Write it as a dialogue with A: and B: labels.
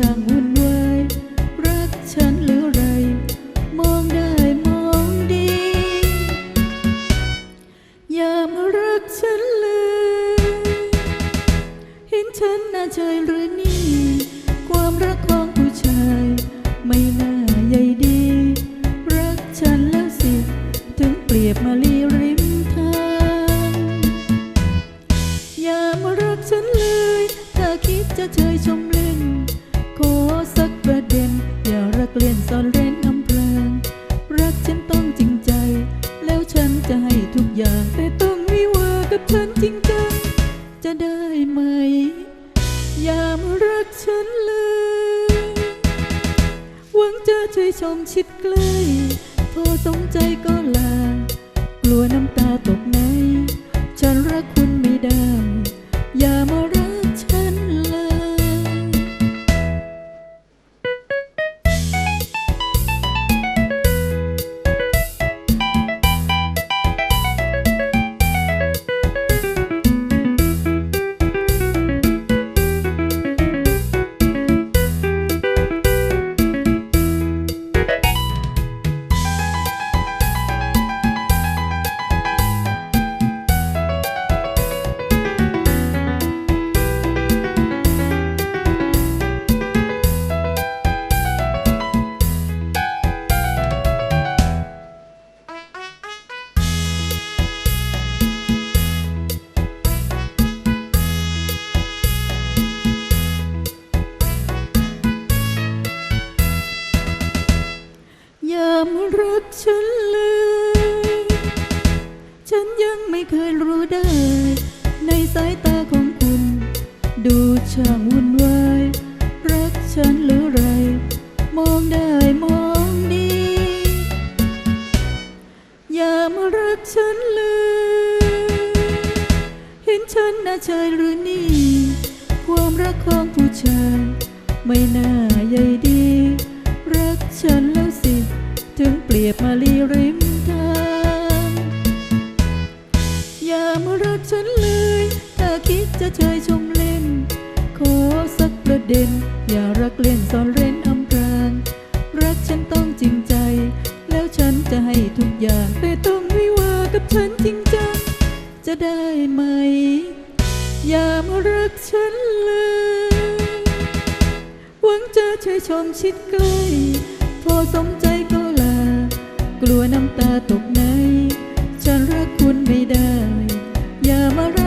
A: ช่างวุ่นวายรักฉันหรือไร มองได้มองดี อย่ามารักฉันเลย เห็นฉันน่าเฉยหรือนี่ ความรักของผู้ชาย ไม่น่าใยดี รักฉันแล้วสิ ถึงเปรียบมาลีริมทางอย่ามารักฉันเลย เธอคิดจะเฉยชม ช่วยชมชิดใกล้พอสมใจก็ลา กลัวน้ำตาตกในฉัน อย่ามารักฉันเลย ฉันยังไม่เคยรู้ได้ ในสายตาของคุณ ดูช่างวุ่นวาย รักฉันหรือไร มองได้มองดี อย่ามารักฉันเลย เห็นฉันน่าเชยหรือนี่ ความรักของผู้ชาย ไม่น่าใยดี รักฉันแล้ว เปรียบมาลีริมทางอย่ามารักฉันเลยถ้าคิดจะเชยชมเล่น ขอสักประเด็น อย่ารักเล่นซ่อนเร้นอำพรางรักฉันต้องจริงใจ แล้วฉันจะให้ทุกอย่างแต่ต้องวิวากับฉันจริงจังจะได้ไหม อย่ามารักฉันเลยหวังจะเชยชมชิดใกล้พอสมใจ กลัวน้ำตาตกใน ฉันรักคุณไม่ได้ อย่ามา